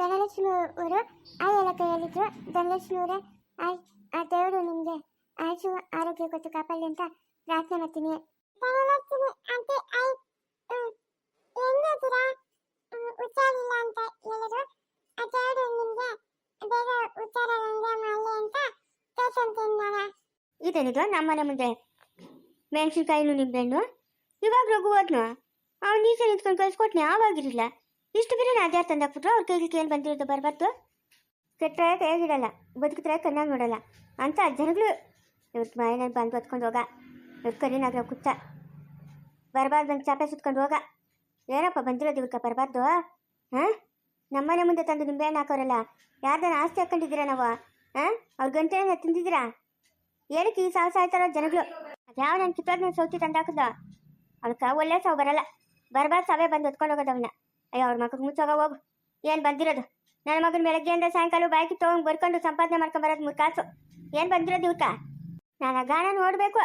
ಧನಲಕ್ಷ್ಮಿ ಅವರು ಆ ಎಲ್ಲ ಧನಲಕ್ಷ್ಮಿಯವರೇ ಆ ಆ ದೇವರು ನಿಮಗೆ ಆಯುಷು ಆರೋಗ್ಯ ಕೊಟ್ಟು ಕಾಪಾಡಲಿ ಅಂತ ಪ್ರಾರ್ಥನೆ ಮಾಡ್ತೀನಿ. ಧನಲಕ್ಷ್ಮಿ ಆಂಟಿ ಐ ಹೆಂಗಿದ್ದೀರಾ ಹುಷಾರಿಲ್ಲ ಅಂತ ಹೇಳಿದ್ರು. ಆ ದೇವರು ನಿಮಗೆ ಬೇಗ ಹುಷಾರಾಗಂಗೆ ಮಾಡಲಿ ಅಂತ ಕೇಳ್ಕೊಂತೀನಿ ನಾನು. ಇದೇನಿದು? ನಮ್ಮನೆ ಮುಂದೆ ಮೆಣಸಿನ್ಕಾಯಿನು ನಿಂಬೆಹಣ್ಣು. ಇವಾಗ ರಘು ಹೋದ್ನು ಅವ್ನು ನೀಚೆ ನಿಂತ್ಕೊಂಡು ಕಳ್ಸಿಕೊಟ್ನಿ ಆವಾಗಿರಲಿಲ್ಲ. ಇಷ್ಟು ಬೇರೆ ನಾದ್ಯಾರು ತಂದಾಕ್ಬಿಟ್ರು? ಅವ್ರ ಕೈಗೆ ಏನು ಬಂದಿರೋದು ಬರ್ಬಾರ್ದು. ಕೆಟ್ಟರೆ ಕೈಯಾಗಿಡಲ್ಲ ಬದುಕಿದ್ರೆ ಕಣ್ಣಾಗಿ ನೋಡಲ್ಲ. ಅಂತ ಜನಗಳು ಇವ್ರ ಮನೆಯಲ್ಲಿ ಬಂದು ಹೊತ್ಕೊಂಡು ಹೋಗ. ಇವ್ರ ಕರಿನಾಗ್ರ ಕುತ್ತ. ಬರಬಾರ್ದು ಅಂತ ಚಾಪೆ ಸುತ್ಕೊಂಡು ಹೋಗ. ಏನಪ್ಪ ಬಂದಿರೋದು ಇವ್ರಕ್ಕ ಬರಬಾರ್ದು? ಹಾಂ? ನಮ್ಮನೆ ಮುಂದೆ ತಂದು ನಿಂಬೆ ಹಣ್ಣು ಹಾಕೋರಲ್ಲ. ಯಾರ್ದಾನ ಆಸ್ತಿ ಹಾಕೊಂಡಿದ್ದೀರಾ ನಾವು? ಹಾಂ? ಅವ್ರ ಗಂಟೆನ ತಿಂದಿದ್ದೀರಾ? ಏನಕ್ಕೆ ಈ ಸಾವು ಸಾಯ್ತಾರೋ ಜನಗಳು? ಯಾವ ನನ್ನ ಕಿತ್ತೋದ್ನ ಸೌತಿ ತಂದಾಕದ? ಅವಳಕ್ಕ ಒಳ್ಳೆ ಸಾವು ಬರಲ್ಲ. ಬರಬಾರ್ದು ಸಾವೇ ಬಂದು ಹೊತ್ಕೊಂಡು ಹೋಗೋದು ಅವನ್ನ ಅಯ್ಯೋ, ಅವ್ರ ಮಗಗೆ ಮುಚ್ಚೋಗ ಹೋಗು. ಏನು ಬಂದಿರೋದು? ನನ್ನ ಮಗನ ಬೆಳಗ್ಗೆಯಿಂದ ಸಾಯಂಕಾಲ ಬಾಯ್ಕಿ ತೊಗೊಂಡು ಬರ್ಕೊಂಡು ಸಂಪಾದನೆ ಮಾಡ್ಕೊಂಡ್ ಬರೋದು ಮೂರು ಕಾಸು ಏನು ಬಂದಿರೋದು ಇವ್ಕ ನಾನು ಆ ಗಾಣ ನೋಡಬೇಕು.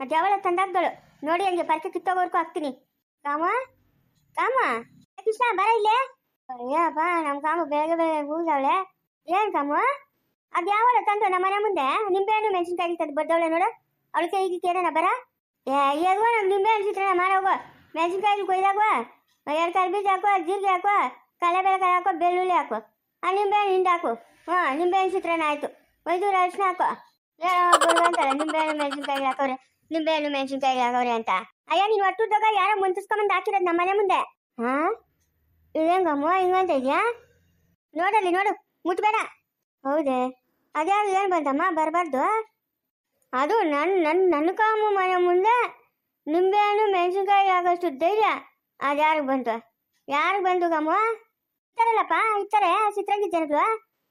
ಅದು ಯಾವಳ ನೋಡಿ ಹಂಗೆ ಪರ್ಕೆ ಕಿತ್ತೋಗೋರ್ಕು ಹಾಕ್ತೀನಿ. ಕಾಮ? ಕಾಮ? ಕೃಷ್ಣ, ಬರ ಇಲ್ಲೇ? ಅಯ್ಯಪ್ಪ ನಮ್ಮ ಕಾಮ ಬೆಳಗ್ಗೆ ಬೆಳಗ್ಗೆ ಹೋಗ್ದವಳೆ ಏನ್ ಕಾಮ? ಅದು ಯಾವಳ ತಂದು ನಮ್ಮ ಮನೆ ಮುಂದೆ? ನಿಂಬೆಹಣ್ಣು ಮೆಣಸಿನ್ಕಾಯಿ ತಂದು ಬರ್ದವಳೆ ನೋಡು. ಅವಳಿಗೆ ಈಗ ಕೇಳೋಣ, ಬರ? ಏ ಎಲ್ಗೋ ನಮ್ಮ ನಿಂಬೆಹಣ್ಣು ಚಿತ್ರಣ ಮಾಡೋಗು ಮೆಣಸಿನ್ಕಾಯಿ ಕೊಯ್ದಾಕುವ ಎರಡು ಕಾಲು ಬೀಜ ಹಾಕುವ ಜೀರಿಗೆ ಹಾಕೋ ಕಡಲೆಬೇಳೆ ಹಾಕೋ ಬೆಳ್ಳುಳ್ಳಿ ಹಾಕು ಆ ನಿಂಬೆಹಣ್ಣು ಹಿಂಡು ಹಾಕು ಹಾಂ ನಿಂಬೆಹಣ್ಣು ಚಿತ್ರಾನ್ನ ಆಯಿತು ಮೈದೂರು ಅರಿಶಿನ ಹಾಕೋ ಅಂತಾರೆ ನಿಂಬೆಹಣ್ಣು ಮೆಣಸಿನ್ಕಾಯಿ ನಿಂಬೆ ನಿಂಬೆಹಣ್ಣು ಮೆಣಸಿನ್ಕಾಯಿ ಹಾಕೋರೆ ಅಂತ ಅಯ್ಯ ನೀನು ಒಟ್ಟುದಾಗ ಯಾರೋ ಮುಂತಿಸ್ಕೊಂಬಂದು ಹಾಕಿರೋದು ನಮ್ಮ ಮನೆ ಮುಂದೆ ಹಾಂ ಇದೇಂಗಮ್ಮ ಹಿಂಗಂತ ಇದೆಯಾ ನೋಡಲ್ಲಿ ನೋಡು ಮುಟ್ಬೇಡ ಹೌದೇ ಅದ್ಯಾರು ಏನು ಬಂತಮ್ಮ ಬರಬಾರ್ದು ಅದು ನನ್ನ ನನ್ನ ನನ್ನ ಕಾಮು ಮನೆ ಮುಂದೆ ನಿಂಬೆಹಣ್ಣು ಮೆಣಸಿನ್ಕಾಯಿ ಆಗೋಷ್ಟು ಧೈರ್ಯ ಅದ್ಯಾರಿಗೆ ಬಂತು? ಯಾರಿಗೆ ಬಂತು ಗಮ್ಮ ಇರ್ತಾರಲ್ಲಪ್ಪ, ಇರ್ತಾರೆ ಜನಗಳು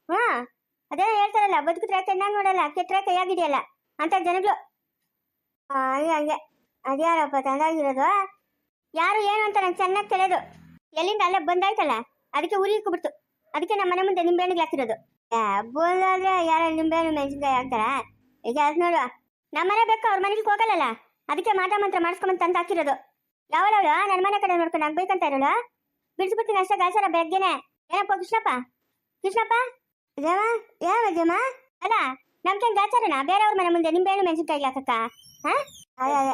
ಹಾ ಅದೇ ಹೇಳ್ತಾರಲ್ಲ, ಬದುಕಿದ್ರೆ ಚೆನ್ನಾಗಿ ನೋಡಲ್ಲ ಕೆಟ್ಟರೆ ಕೈಯಾಗಿದೆಯಲ್ಲ ಅಂತ ಜನಗಳು ಹಂಗೆ ಹಂಗೆ. ಅದ್ಯಾರಪ್ಪ ತಂದಾಗಿರೋದು? ಯಾರು ಏನು ಅಂತ ನಂಗೆ ಚೆನ್ನಾಗಿ ತಿಳಿಯೋದು ಎಲ್ಲಿಂದ ಅಲ್ಲೇ ಬಂದಾಯ್ತಲ್ಲ, ಅದಕ್ಕೆ ಉರಿ ಇಕ್ಬಿಡ್ತು ಅದಕ್ಕೆ ನಮ್ಮ ಮನೆ ಮುಂದೆ ನಿಂಬೆಹಣ್ಣಿಗೆ ಹಾಕಿರೋದು ಬೋಲಾದ್ರೆ ಯಾರು ನಿಂಬೆಹಣ್ಣು ಮೆಣಸಿನ್ಕಾಯಿ ಹಾಕ್ತಾರ? ಈಗ ಅದು ನೋಡುವ ನಮ್ಮ ಮನೆ ಬೇಕು, ಅವ್ರ ಮನೆಗೆ ಹೋಗಲ್ಲಲ್ಲ? ಅದಕ್ಕೆ ಮಾತಾ ಮಂತ್ರ ಮಾಡಿಸ್ಕೊಂಬಂದು ತಂದು ಹಾಕಿರೋದು. ಯಾವಳವಳು? ನನ್ನ ಮನೆ ಕಡೆ ನೋಡ್ಕೊಂಡು ಆಗ್ಬೇಕಂತ ಇರೋಳ? ಬಿಡಿಸ್ಬಿಡ್ತೀನಿ ಅಷ್ಟೇ ಗಾಸರ ಬೆಳಗ್ಗೆನೆ ಏನಪ್ಪ ಕೃಷ್ಣಪ್ಪ? ಕೃಷ್ಣಪ್ಪ? ಜಮ ಯಾವ ಜಮ ಅಲ್ಲ, ನಮ್ಗೇನು ಗಾಚಾರಣ ಬೇರೆಯವ್ರ ಮನೆ ಮುಂದೆ ನಿಂಬೆಹಣ್ಣು ಮೆಣಸಿನ್ಕಾಯಿ ಹಾಕಕ್ಕ ಹಾ? ಅದೇ ಅದೇ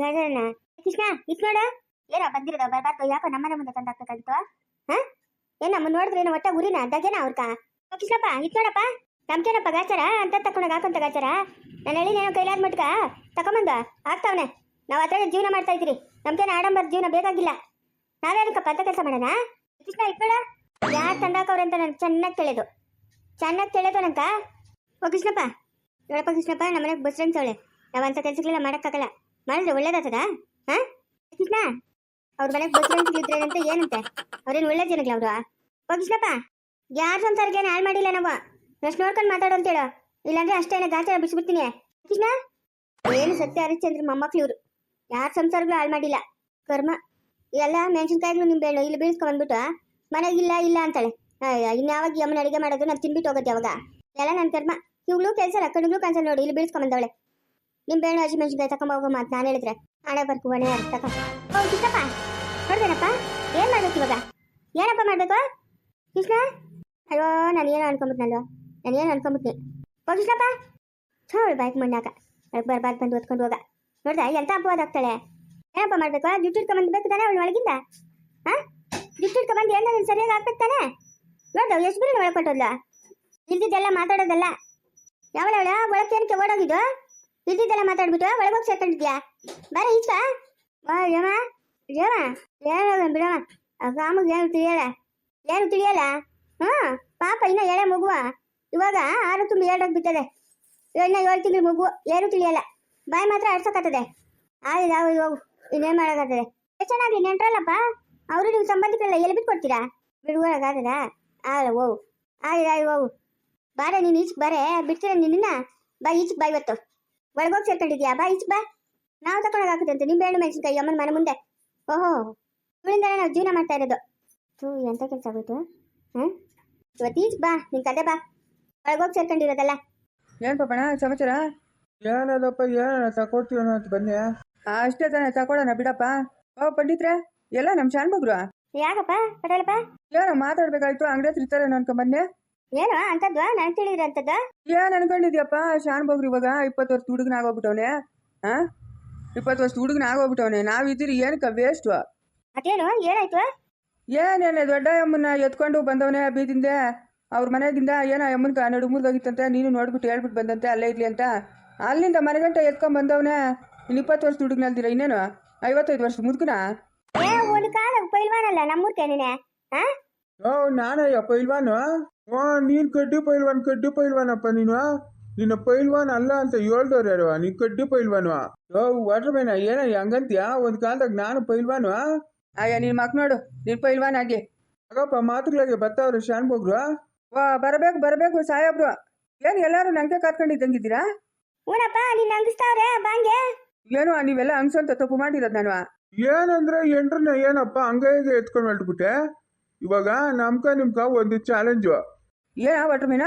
ಗಾಜರಣ ಕೃಷ್ಣ ಇಸ್ ನೋಡು. ಏನೋ ಬಂದಿರೋದು ಬರ್ಬಾರ್ದು ಯಾಕೋ ನಮ್ಮನೆ ಮುಂದೆ ತಂದು ಹಾಕ್ಬೇಕಾಗಿತ್ತು ಹಾ? ಏನ್ ನಮ್ಮ ನೋಡಿದ್ರೆ ಏನೋ ಒಟ್ಟ ಗುರಿನ ಅದಾಗೇನ ಅವ್ರಕ? ಕೃಷ್ಣಪ್ಪ ಇತ್ ನೋಡಪ್ಪ. ನಮ್ಗೇನಪ್ಪ ಗಾಚಾರ ಅಂತ ತಕೊಂಡಾಗ ಹಾಕೊಂತ ಗಾಚಾರ ನಾನು ಹೇಳಿ ನೇನೋ ಕೈಲಾದ ಮಟ್ಕ? ತಕೊಂಬಂದ ಆಗ್ತಾವನೆ. ನಾವು ಅದ್ರ ಜೀವನ ಮಾಡ್ತಾ ಇದ್ರಿ ನಮ್ಗೇನು ಆಡಂಬರ ಜೀವನ ಬೇಕಾಗಿಲ್ಲ. ನಾವೇನಕ್ಕಪ್ಪ ಅಂತ ಕೆಲಸ ಮಾಡೋಣ? ಕೃಷ್ಣ ಇತ್ ನೋಡ ಯಾರು ತಂದಾಕವ್ರೆ ಅಂತ ನನಗೆ ಚೆನ್ನಾಗಿ ತಿಳಿದು. ಚೆನ್ನಾಗಿ ತಿಳಿದು ನಂಕ ಓ, ಕೃಷ್ಣಪ್ಪ. ನೋಡಪ್ಪ ಕೃಷ್ಣಪ್ಪ, ನಮ್ಮ ಮನೆಗೆ ಬಸ್ ಅವಳೆ. ನಾವು ಅಂತ ಕೆಲಸಗಳೆಲ್ಲ ಮಾಡೋಕ್ಕಾಗಲ್ಲ. ಮಾಡಿದ್ರೆ ಒಳ್ಳೇದಾಗ್ತದ? ಹಾ? ಕೃಷ್ಣ, ಅವ್ರ ಮನೆಗೆ ಬಸ್ ಇದ್ರೆ ಅಂತ ಏನಂತೆ? ಅವ್ರೇನು ಒಳ್ಳೆ ಜನಗಳು ಅವರು? ಓ, ಕೃಷ್ಣಪ್ಪ, ಯಾರು ಸಂಸಾರಕ್ಕೆ ಹಾಳು ಮಾಡಿಲ್ಲ ನಾವು? ಎಷ್ಟು ನೋಡ್ಕೊಂಡು ಮಾತಾಡು ಅಂತೇಳು ಇಲ್ಲಾಂದ್ರೆ ಅಷ್ಟೇನೆ ಗಾಚಾರ ಬಿಸ್ಬಿಡ್ತೀನಿ. ಕೃಷ್ಣ, ಏನು ಸತ್ಯ ಹರಿಶ್ಚಂದ್ರ ಮೊಮ್ಮಕ್ಳು ಇವರು. ಯಾರ ಸಂಸಾರಗಳು ಹಾಳು ಮಾಡಿಲ್ಲ. ಕರ್ಮ. ಎಲ್ಲ ಮೆಣಸಿನ್ಕಾಯಿಗಳು ನಿಂಬೆಹಣ್ಣು ಇಲ್ಲಿ ಬೀಳ್ಸ್ಕೊಂಡ್ಬಂದ್ಬಿಟ್ಟು ಮನೆಗೆ ಇಲ್ಲ ಇಲ್ಲ ಅಂತಾಳೆ. ಇನ್ಯಾವಾಗ ಯಮ್ಮನ ಅಡುಗೆ ಮಾಡೋದು? ನಾನು ತಿನ್ಬಿಟ್ಟು ಹೋಗೋದು ಯಾವಾಗ? ಎಲ್ಲ ನನ್ನ ಕರ್ಮ. ಇವಳು ಕೆಲಸ ಕಣ್ಗಳು ಕನ್ಸಲ್ ನೋಡಿ, ಇಲ್ಲಿ ಬೀಳ್ಸ್ಕೊಂಬಂದವಳೆ ನಿಂಬೆಹಣ್ಣು ಹಸಿ ಮೆಣಸಿನ್ಕಾಯಿ ಹೋಗೋ ಮಾತು ನಾನು ಹೇಳಿದ್ರೆ. ಹಣೆ ಬರ್ಕು ಯಾರು ತಗೋ ಓ ಕೃಷ್ಣಪ್ಪ ನೋಡ್ದೇನಪ್ಪ? ಏನ್ ಮಾಡ್ಬೇಕು ಇವಾಗ? ಏನಪ್ಪ ಮಾಡಬೇಕು? ಕೃಷ್ಣ? ಅಯ್ಯೋ, ನಾನು ಏನೋ ಅನ್ಕೊಂಬಿಟ್ನಲ್ವ. ನಾನು ಏನು ಅನ್ಕೊಂಬಿಟ್ನಿ. ಓ, ಕೃಷ್ಣಪ್ಪ. ಚೋಳು ಬಾಯ್ಕ್ ಮಣ್ಣಾಕ. ಬರ್ಬಾರ್ದು ಬಂದು ಓದ್ಕೊಂಡು ಹೋಗ. ನೋಡ್ದ ಎಂತ ಅಪವಾದ ಆಗ್ತಾಳೆ? ಏನಪ್ಪ ಮಾಡ್ಬೇಕು? ದುಡ್ಡು ಇಟ್ಕೊಂಬಂದು ಬೇಕು ತಾನೆ ಅವಳು ಒಳಗಿಂದ? ಹಾ ದುಡ್ಡು ಇಟ್ಕೊಂಬಂದು ಏನ ಸರಿಯಾಗಿ ಹಾಕ್ಬೇಕು ತಾನೆ ನೋಡ್ದ, ಎಷ್ಟು ಬಿರಿ ಒಳಕೊಟ್ಟೋದ್ಲ? ಇಲ್ದಿದ್ದೆಲ್ಲ ಮಾತಾಡೋದಲ್ಲ. ಯಾವಳವಳ ಒಳಕ್ಕೆ ಏನಕ್ಕೆ ಓಡೋಗಿದ್ದು? ಇಲ್ದಿದ್ದೆಲ್ಲ ಮಾತಾಡ್ಬಿಟ್ಟು ಒಳಗೋಗಿ ಸೇರ್ಕೊಂಡಿದ್ಯಾ? ಬಾರ, ಈಚ ಬಾ. ಯಮ್ಮ ಯಮ. ಏನು ಬಿಡಮ್ಮ ಆ ಕಾಮಗೆ ಏನು ತಿಳಿಯಲ್ಲ ಏನು ತಿಳಿಯಲ್ಲ ಹಾ ಪಾಪ ಇನ್ನ ಎಳೆ ಮಗುವ. ಇವಾಗ ಆರು ತುಂಬ ಎರಡಕ್ಕೆ ಬಿತ್ತದೆ ಏಳು ತಿಂಗಳು ಮಗು. ಏನು ತಿಳಿಯಲ್ಲ ಬಾಯಿ ಮಾತ್ರ ಆಡ್ಸಕತ್ತದೆ ಆಗಿದೆ ಅವು ಹೋಗು ಇನ್ನೇನು ಮಾಡೋಕ್ಕಾಗ್ತದೆ? ಎಷ್ಟು ಚೆನ್ನಾಗಿ ನೆಂಟ್ರಲ್ಲಪ್ಪ ಅವರು ನೀವು ಸಂಬಂಧಿಕರೆಲ್ಲ ಎಲ್ಲಿ ಬಿಟ್ಟು ಕೊಡ್ತೀರಾ ಬಿಡುವಾಗದ ಆಗಲ್ಲ. ಹೋಗು. ಆಗಿದೆ ಆಗಿ ಹೋಗು. ಬಾರೆ, ನೀನು ಈಚೆಗೆ ಬಾರೆ. ಬಿಡ್ತೀರ ನಿನ್ನ ಬಾ, ಈಚೆಗೆ ಬಾ ಇವತ್ತು. ಒಳಗೋಗಿ ಸೇರ್ಕೊಂಡಿದ್ಯಾ? ಬಾ ಈಚೆ ಬಾ. ನಾವು ತಗೊಳಗಾಗುತ್ತೆ ಅಂತ. ನಿಂಬೆ ಹಣ್ಣು ಮೆಣಸಿನ್ಕಾಯಿ, ಅಮ್ಮನ ಮನೆ ಮುಂದೆ. ಓಹೋ. ಇವಳಿಂದ ನಾವು ಜೀವನ ಮಾಡ್ತಾ ಇರೋದು. ತೂ ಎಂತ ಕೆಲಸ ಆಗೋಯ್ತು ಹಾಂ? ಇವತ್ತು ಈಚೆಗೆ ಬಾ. ನಿನ್ ಕತೆ ಬಾ. ಒಳಗೋಗಿ ಸೇರ್ಕೊಂಡಿರೋದಲ್ಲ. ಏನು ಪಾಪಣ ಸಮಾಚಾರ ಏನದಪ್ಪ ಏನ ತಕೊಡ್ತೀವನೋ ಅಂತ ಬನ್ನಿ. ಆ, ಅಷ್ಟೇ ತಾನೇ ತಗೊಳ್ಳೋಣ ಬಿಡಪ್ಪ. ಓ ಪಂಡಿತ್ರೆ ಎಲ್ಲ ನಮ್ಮ ಶಾನ್ಬಗ್ರು ಯಾಕಪ್ಪ ಪಟೇಲಪ್ಪ? ಏನೋ ಮಾತಾಡ್ಬೇಕಾಯ್ತು ಅಂಗಡಿ ಹತ್ರ ಇರ್ತಾರೆ ಬನ್ನಿ. ಏನು ಅಂತದ್ವಾ? ನಾನು ತಿಳಿದ್ರೆ ಅಂತದ್ದ? ಏನ್ ಅನ್ಕೊಂಡಿದ್ಯಪ್ಪ ಶಾನ್ ಬೋಗ್ರಿ ಇವಾಗ ಇಪ್ಪತ್ತು ವರ್ಷ ಹುಡುಗನ ಆಗೋಗ್ಬಿಟ್ಟವನೆ? ಹಾ ಇಪ್ಪತ್ತು ವರ್ಷ ಹುಡುಗನ ಆಗೋಗ್ಬಿಟ್ಟವನೆ. ನಾವಿದ್ದೀರಿ ಏನಕ್ಕ ವೇಸ್ಟು ಅದೇನು ಏನಾಯ್ತು? ಏನೇನೆ ದೊಡ್ಡ ಯಮ್ಮನ್ನ ಎತ್ಕೊಂಡು ಬಂದವನೇ ಬೀದಿಂದೆ. ಅವ್ರ ಮನೆಗಿಂದ ಏನೋ ಅಮ್ಮನ್ಕ ನಡುಮುರ್ಗೋಗಿತ್ತಂತೆ ನೀನು ನೋಡ್ಬಿಟ್ಟು ಹೇಳ್ಬಿಟ್ಟು ಬಂದಂತೆ ಅಲ್ಲೇ ಇರ್ಲಿ ಅಂತ. ಅಲ್ಲಿಂದ ಮನೆಗಂಟ ಎತ್ಕೊಂಡ್ ಬಂದವನೇ. ಇನ್ನು ಇಪ್ಪತ್ತು ವರ್ಷ ಹುಡುಗನಲ್ದಿರ ಇನ್ನೇನು? ಐವತ್ತೈದು ವರ್ಷ ಮುದುಕನ ಏ ಒಂದು ಕಾಲ ಪೈಲ್ವಾನಲ್ಲ ನಮ್ಮೂರ್ ಕೇಳಿನೆ ಹಾ ಓ ನಾನಯ್ಯ ಪೈಲ್ವಾನು? ಓ ನೀನ್ ಕಡ್ಡಿ ಪೈಲ್ವಾನ್ ಕಡ್ಡಿ ಪೈಲ್ವಾನಪ್ಪ ನೀನು? ನಿನ್ನ ಪೈಲ್ವಾನ್ ಅಲ್ಲ ಅಂತ ಹೇಳ್ದವ್ರು ಯಾರು? ನೀನ್ ಕಡ್ಡಿ ಪೈಲ್ವಾನು? ಓ ವಾಟರ್ ಮ್ಯಾನ ಏನ ಹಂಗಂತೀಯ? ಒಂದ್ ಕಾಲದಾಗ ನಾನು ಪೈಲ್ವಾನು? ಅಯ್ಯ ನೀನ್ ಮಕ್ ನೋಡು ನೀನ್ ಪೈಲ್ವಾನ್ ಆಗಿ. ಆಗಪ್ಪ ಮಾತುಗಳಿಗೆ ಬರ್ತಾವ್ರೆ ಶಾನ್ ಬೋಗ್ರು ವಾ ಬರಬೇಕು ಬರಬೇಕು ಸಾಹೇಬ್ರು ಏನು ಎಲ್ಲರೂ ನಂಗೆ ಕರ್ಕೊಂಡಿದ್ದಂಗಿದ್ದೀರಾ? ಊನಪ್ಪ ನೀನ್ ಅಂಗಿಸ್ತಾವ್ರೆ ಬಾಂಗೆ. ಏನು ನೀವೆಲ್ಲ ಅಂಗಸಂತ ತಪ್ಪು ಮಾಡಿರೋದು ನಾನು ಏನಂದ್ರೆ ಎಂಟ್ರನ್ನ ಏನಪ್ಪ ಹಂಗೆ ಎತ್ಕೊಂಡು ಹೊರಟ್ಬಿಟ್ಟೆ ಇವಾಗ ನಮ್ಕ ನಿಮ್ಕ ಒಂದು ಚಾಲೆಂಜು ಏನ ಒಟ್ರ ಮೀನ?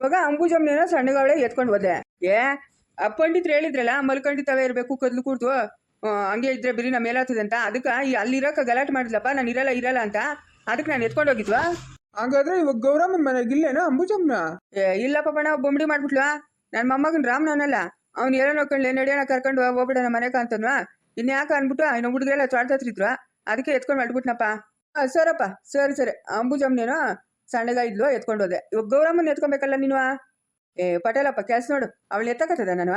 ಇವಾಗ ಅಂಬುಜಮ್ನೇನೋ ಸಣ್ಣಗಾವಳೆ ಎತ್ಕೊಂಡು ಹೋದೆ. ಏ ಆ ಪಂಡಿತ್ರು ಹೇಳಿದ್ರಲ್ಲ ಮಲ್ಕೊಂಡಿತಾವೆ ಇರಬೇಕು ಕದ್ಲು ಕೂಡ್ದು. ಹಂಗೆ ಇದ್ರೆ ಬಿರಿ ನಮ್ಮ ಮೇಲಾಗ್ತದೆ ಅಂತ. ಅದಕ್ಕೆ ಈ ಅಲ್ಲಿರೋಕೆ ಗಲಾಟೆ ಮಾಡಿದ್ಲಪ್ಪ ನಾನು ಇರಲ್ಲ ಇರಲ್ಲ ಅಂತ. ಅದಕ್ಕೆ ನಾನು ಎತ್ಕೊಂಡು ಹೋಗಿದ್ವಾ? ಹಂಗಾದ್ರೆ ಇವಾಗ ಗೌರಮ್ಮನ ಮನೆಗೆ ಇಲ್ಲೇನಾ ಅಂಬುಜಮ್ನ? ಏ ಇಲ್ಲಪ್ಪ ಬಣ್ಣ ಬೊಂಬಡಿ ಮಾಡ್ಬಿಟ್ಲು ನನ್ನ ಮೊಮ್ಮಗನ್ ರಾಮ್ನವನಲ್ಲ ಅವ್ನು ಏನೋ ನೋಡ್ಕೊಂಡ್ಲೆ ನಡೆಯೋಣ ಕರ್ಕೊಂಡು ಹೋಗ್ಬಿಡೋಣ ಮನೆಗೆ ಅಂತನ್ವಾ ಇನ್ಯಾಕೆ ಅನ್ಬಿಟ್ಟು ಇನ್ನು ಹುಡುಗರೆಲ್ಲ ಚಾಡ್ತಾತ್ರಿದ್ರು ಅದಕ್ಕೆ ಎತ್ಕೊಂಡು ಮಾಡ್ಬಿಟ್ನಪ್ಪ ಸರಪ್ಪ ಸರಿ ಸರಿ. ಅಂಬುಜಮ್ನೇನೋ ಸಣ್ಣಗ ಇದ್ಲು ಎತ್ಕೊಂಡು ಹೋದೆ. ಇವಾಗ ಗೌರಮ್ಮನ ಎತ್ಕೊಬೇಕಲ್ಲ ನೀನು? ಏ ಪಟೇಲಪ್ಪ ಕೆಲ್ಸ ನೋಡು. ಅವಳು ಎತ್ತಕತ್ತದ ನಾನು?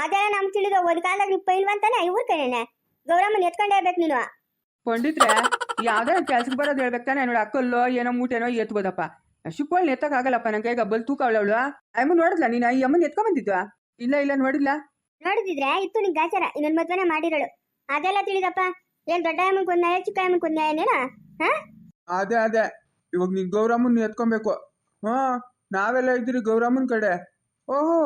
ಅದೆಲ್ಲ ನಮ್ ತಿಳಿದ ಒಂದ್ ಕಾಲದಾಗ ನೀವು ಪೈಲ್ವಾಂತಾನೆ ಇವ್ರ ಕೇಳಿನೆ ಗೌರಮ್ಮನ ಎತ್ಕೊಂಡೇ ಬೇಕು ನೀನು. ಪಂಡಿತ್ರೆ ಯಾವ್ದೇ ಕೆಲ್ಸಕ್ಕೆ ಬರೋದು ಹೇಳ್ಬೇಕು ತಾನೆ? ನೋಡು ಅಕ್ಕಲ್ಲೋ ಏನೋ ಮೂಟೆನೋ ಎತ್ಬೋದಪ್ಪ. ಶಿಪ್ಪಳ್ನ ಎತ್ತಕ್ಕಾಗಲ್ಲಪ್ಪ ನಂಗೆ ಕೈಗೆ ಬಲ್ ತೂಕ ಅವಳವಳು ಅಮ್ಮ ನೋಡಿದ್ಲ ನೀನು? ಈ ಅಮ್ಮನ ಎತ್ಕೊಂಬಂದಿದ್ವಾ ಇಲ್ಲ ಇಲ್ಲ ನೋಡಿಲ್ಲ ನೋಡಿದ್ರೆ ಇತ್ತು ನಿನ್ ಗಾಚಾರ ಇನ್ನೊಂದ್ ಮದ್ವೆನ ಮಾಡಿರೋಳು. ಅದೆಲ್ಲ ತಿಳಿದಪ್ಪ ಏನ್ ದೊಡ್ಡ ಅಮ್ಮನ್ ಕೊಂದ್ಯಾಯ ಚಿಕ್ಕ ಅಮ್ಮನ್ ಹಾ? ಅದೇ ಅದೇ ಇವಾಗ ನೀನ್ ಗೌರಮ್ಮನ್ ಎತ್ಕೊಬೇಕು. ಹಾ ನಾವೆಲ್ಲ ಇದ್ದೀರಿ ಗೌರಮ್ಮನ್ ಕಡೆ. ಓಹೋ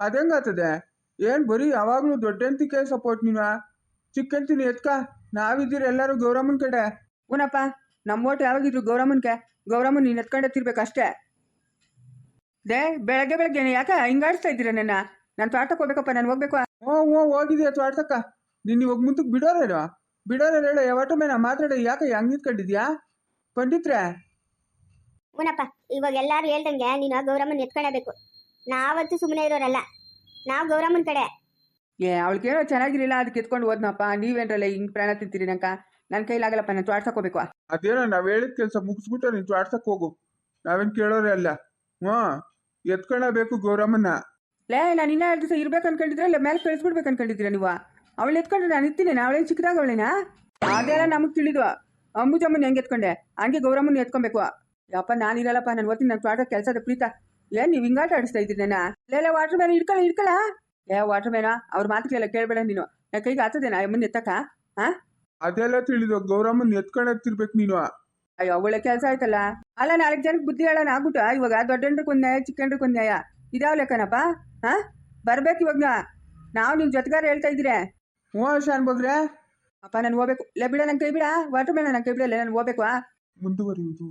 ಅದಂಗಾತದೆ? ಏನ್ ಬರೀ ಯಾವಾಗ್ಲೂ ದೊಡ್ಡಂತಿಕೆ ಸಪೋರ್ಟ್ ನೀವ ಚಿಕ್ಕಂತಿನಿ ಎತ್ಕ ನಾವಿದ್ದೀರಿ ಎಲ್ಲರೂ ಗೌರಮ್ಮನ್ ಕಡೆ. ಊನಪ್ಪ ನಮ್ಮ ಓಟ್ ಯಾವಾಗಿದ್ರು ಗೌರಮ್ಮನ್ಗೆ? ಗೌರಮ್ಮನ್ ನೀನು ಅಷ್ಟೇ ದೇ ಬೆಳಗ್ಗೆ ಬೆಳಗ್ಗೆ ಯಾಕೆ ಹಿಂಗಾಡಿಸ್ತಾ ಇದ್ದೀರ ನನ್ನ? ನಾನು ತೋಟಕ್ಕೆ ಹೋಗ್ಬೇಕಪ್ಪ ನಾನು ಹೋಗ್ಬೇಕು. ಓ ಓ ಹೋಗಿದ್ಯಾ ಆಡ್ಸಕ್ಕ ನೀನ್ ಇವಾಗ ಮುಂದಕ್ಕೆ ಬಿಡೋರೇನು? ಬಿಡೋರೇನು ಹೇಳ ಯಾವತ್ತು ಮೇಲೆ ಮಾತಾಡ ಯಾಕೆ ಹಂಗ್ ನಿಂತ್ಕೊಂಡಿದ್ಯಾ? ಪಂಡಿತ್ರೆ? ಊನಪ್ಪ ಇವಾಗ ಎಲ್ಲಾರು ಹೇಳ್ದಂಗೆ ನೀನು ಗೌರಮ್ಮನ್ ಎತ್ಕೊಳ್ಳೇಬೇಕು ನಾವಂತೂ ಸುಮ್ಮನೆ ಇರೋರಲ್ಲ. ನಾವು ಗೌರಮ್ಮನ್ ಕಡೆ. ಏ ಅವಳಿಗೇನೋ ಚೆನ್ನಾಗಿರಲಿಲ್ಲ ಅದಕ್ಕೆ ಎತ್ಕೊಂಡು ಹೋದ್ನಪ್ಪ. ನೀವೇನ್ರಲ್ಲ ಹಿಂಗ್ ಪ್ರಾಣ ತಿಂತೀರಿ ನಂಕ ನನ್ನ ಕೈಲಾಗಲ್ಲಪ್ಪ ನಾನು ಚಾಡ್ಸಕ್ ಹೋಗ್ಬೇಕು ಅದೇನೋ ನಾವ್ ಹೇಳಿದ ಕೆಲಸ ಮುಗಿಸ್ಬಿಟ್ಟು ನೀನ್ ಚಾಡ್ಸಕ್ ಹೋಗು. ನಾವೇನ್ ಕೇಳೋರೇ ಅಲ್ಲ. ಹ್ಞೂ. ಎತ್ಕೊಳ್ಳಬೇಕು ಗೌರಮ್ಮನ್ನ. ಲೇ ನಾನು ಇನ್ನೂ ಎರಡು ದಿವಸ ಇರ್ಬೇಕು ಅನ್ಕೊಂಡಿದ್ರೆ ಇಲ್ಲ ಮೇಲೆ ಕಳಿಸ್ಬಿಡ್ಬೇಕು ಅನ್ಕೊಂಡಿದ್ದೀರ ನೀವು? ಅವಳು ಎತ್ಕೊಂಡ್ರೆ ನಾನು ಇರ್ತೀನಿ ಅವಳೇನು ಚಿಕ್ಕದಾಗ ಅವಳೇನಾ? ಅದೆಲ್ಲ ನಮಗೆ ತಿಳಿದು. ಅಂಬುಜಮ್ಮನ ಹೆಂಗೆ ಎತ್ಕೊಂಡೆ? ಹಂಗೆ ಗೌರಮ್ಮನ ಎತ್ಕೊಬೇಕು. ಯಪ್ಪ ನಾನು ಇರಲ್ಲಪ್ಪ ನಾನು ಓದ್ತೀನಿ ನನ್ನ ತೋಟ ಕೆಲಸದ ಪ್ರೀತ. ಏನ್ ನೀವು ಹಿಂಗಾಟ ಆಡಿಸ್ತಾ ಇದ್ದೀನಿ ನಾನು? ಲೇಲ ವಾಟರ್ ಮ್ಯಾನ್ ಇಡ್ಕಲ್ಲ ಇಡ್ಕಲ್ಲ? ಏ ವಾಟರ್ ಮ್ಯಾನ ಅವ್ರ ಮಾತುಗಳೆಲ್ಲ ಕೇಳಬೇಡ ನೀನು. ಕೈಗೆ ಆಗ್ತದೇನಾ ಮುಂದೆ ಎತ್ತಕ್ಕ? ಹಾಂ ಅದೆಲ್ಲ ತಿಳಿದು ಗೌರಮ್ಮನ್ ಎತ್ಕೊಂಡತ್ತಿರ್ಬೇಕು ನೀನು. ಅಯ್ಯೋ ಒಳ್ಳೆ ಕೆಲಸ ಆಯ್ತಲ್ಲ? ಅಲ್ಲ ನಾಲ್ಕು ಜನಕ್ಕೆ ಬುದ್ಧಿ ಹೇಳೋಣ ಆಗ್ಬಿಟ್ಟು. ಇವಾಗ ದೊಡ್ಡಂಡ್ರಿಗೆ ಒಂದು ನ್ಯಾಯ ಚಿಕ್ಕಂಡ್ರಿಗೆ ಒಂದು ನ್ಯಾಯ ಇದಾವ ಲೆಕ್ಕನಪ್ಪ? ಹಾ? ಬರ್ಬೇಕು ಇವಾಗ ನಾವು ನಿಮ್ಮ ಜೊತೆಗಾರ ಹೇಳ್ತಾ ಇದ್ರೆ ಹ್ಞೂ ಶಾನ್ ಬಗ್ರೆ. ಅಪ್ಪ ನಾನು ಹೋಗ್ಬೇಕು. ಲೇ ಬಿಡ ನಂಗೆ ಕೈ ಬಿಡ. ವಾಟರ್ ಮೇಲೆ ನಂಗೆ ಕೈ ಬಿಡಲ್ಲ ನಾನು ಹೋಗ್ಬೇಕು ಮುಂದುವರಿಯುವುದು.